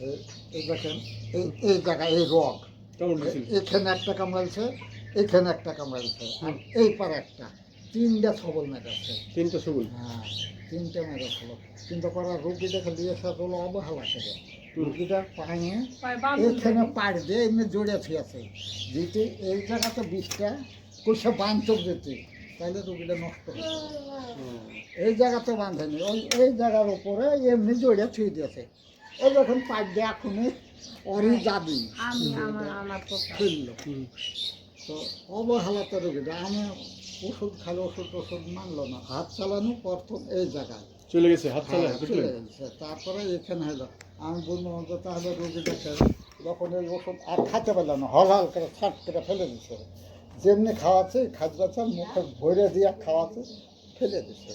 এই- এই দেখেন এই এই জায়গায় এই রড এখানে একটা কামড়াইছে এখানে একটা কামড়াইছে আর এই পারে একটা। তিনটা ছবল মেরেছে। তিনটা সবুজ হ্যাঁ তিনটা মেরেছিল। কিন্তু করা রুগীটাকে দিয়ে সে হলো অবহেলা করে। রুগীটার পায়ে এখানে পাড় দিয়ে এমনি জড়িয়ে আছে যেতে এই জায়গাতে বিষটা কষে বাঁধতে যেতে তাহলে রুগীটা নষ্ট হবে এই জায়গাতে বাঁধেনি ওই এই জায়গার উপরে এমনি জড়িয়ে ছুঁয়ে দিয়েছে। পাড় দিয়ে এখনই অরি যাবি। ফেলল তো অবহেলাতে রুগীটা আমি ওষুধ খালে ওষুধ ওষুধ মানলো না। হাত চালানো প্রথম এই জায়গায়। চলে গেছে হাত চালা হ্যাঁ, চলে গেছে। তারপরে এখানে হলো আমি বললাম যে তাহলে রোগীটাকে যখন এই ওষুধ আর খাইতে পারলাম না হল হল করে ছাট করে ফেলে দিছে। যেমনি খাওয়াচ্ছে খাদ্যাচ্ছে মুখে ভরে দিয়ে খাওয়াচ্ছে ফেলে দিছে।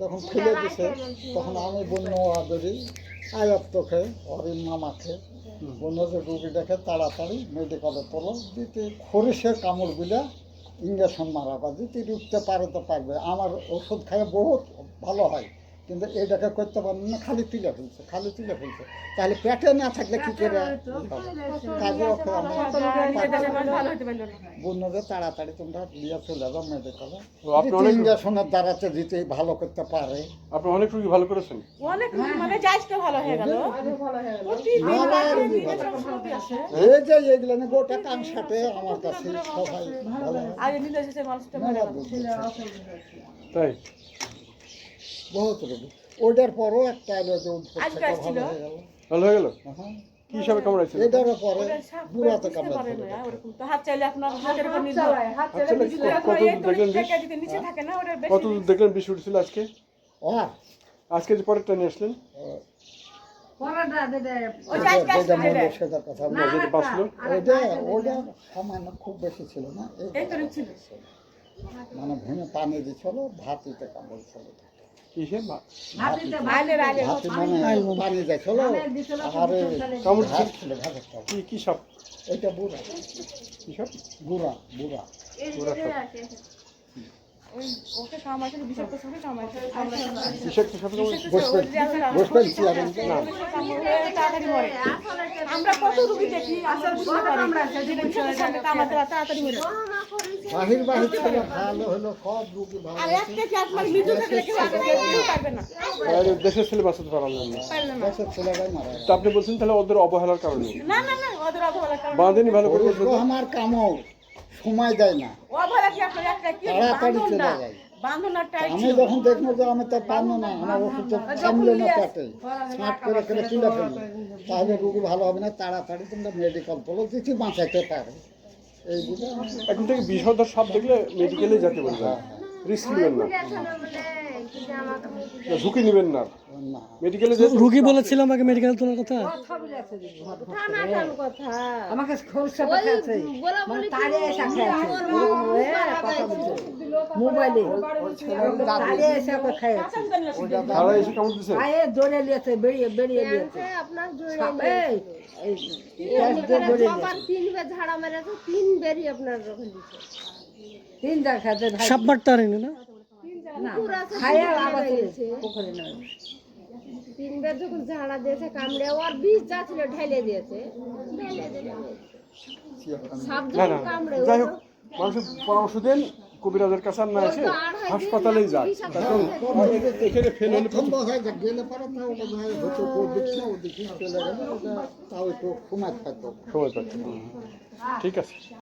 তখন ফেলে দিছে। তখন আমি বন্য আদরি আয়ত্তকে অরিন মামাকে, বন্য যে রুগীটাকে তাড়াতাড়ি মেডিকেলে তোলো, দিতে খরিসের কামড়গুলা ইঞ্জেকশন মারা বা যদি রুখতে পারে তো পারবে। আমার ওষুধ খেয়ে বহুত ভালো হয়। কিন্তু এটাকে করতে পারেন না খালি তুলে ফেলছে খালি তুলে ফেলছে। তাহলে পেটে না থাকলে কি করে? কাজে ওকে বন্যদের তাড়াতাড়ি তোমরা নিয়ে চলে যাও মেডিকেলে ইঞ্জেকশনের দ্বারাতে দিতে ভালো করতে পারে। আপনি অনেক রুগী ভালো করেছেন। অনেক মানে যাইতে ভালো হয়ে গেল। এই যে এগুলো না গোটা কান সাথে আমার কাছে সবাই ভালো। আগে নিলে এসেছে মানুষটা। মেলা ভালো বুঝেছে। তাই? বহুত রোগী ওটার পরও একটা? ভালো হয়ে গেল। হয়ে হ্যাঁ। কি হিসাবে কামড়াইছিল? এটারও পরে বুড়াতে ওরকম তো। হাত চাইলে আপনার হাতের উপর নির্ভর। হাত দিতে নিচে থাকে না ওটা কত দূর দেখলেন বিষ উঠেছিল আজকে? আর? আজকে যে পরেরটা নিয়ে আসলেন? খুব বেশি ছিল না মানে ভেঙে পানি দিছিল ভাতিতে কামড় ছিল কিসে মা- আইলের আইলের ভাতি মানে পানি দিছিল আর কামড় ছিল। কি কি সাপ এটা বুড়া। কি সব? বুড়া বুড়া। বুড়া সাপ আমরা কত রুগী দেখি আমরা বুঝতে পারি যে বিষাক্ত সঙ্গে কামাতে তাড়াতাড়ি মরে। বাহির বাহির ছিল ভালো হলো সব রুগী ভালো আর একটা কি আপনার মৃত্যু থাকলে কেউ পারবে না। আর দেশের ছেলে বাঁচাতে পারলাম না। দেশের মারা গেল। আপনি বলছেন তাহলে ওদের অবহেলার কারণে? না না না ওদের অবহেলা কারণ। বাঁধেনি ভালো করে আমার কামড়। সময় দেয় না। তাড়াতাড়ি চলে যায়। আমি যখন দেখব যে আমি তা পারব না আমার ওষুধ তো সামলে না পেটে। স্মার্ট করে করে তুলে ফেলব তাহলে রুগী ভালো হবে না তাড়াতাড়ি তোমরা মেডিকেল বলো কিছু বাঁচাইতে পারে। এইগুলো এখন থেকে বিষধর সব দেখলে মেডিকেলে যেতে পারবে রিস্ক নেবেন না। না, ঝুঁকি নেবেন না। মেডিকেলে রুগী বলেছিল আমাকে মেডিকেল তোলার কথা? আমাকে মোবাইলে। দৌড়ে নিয়েছে বেরিয়ে বেরিয়ে নিয়েছে। ঝাড়া মেরেছে তিন আপনার সাপ মারতে না? খাইয়ে আবার পুকুরে নয় তিনবার যখন ঝাড়া দিয়েছে কামড়ে ওর বিষ যা ছিল ঢেলে দিয়েছে। যাই হোক মানুষের পরামর্শ দেন কবিরাজের কাছে না এসে হাসপাতালেই যাক। কারণ এখানে ফেল হলে প্রথম বসায় যে গেলে পারে ওদিকে চলে গেলে। তাও একটু সময় থাকতো। সময় পাচ্ছে ঠিক আছে।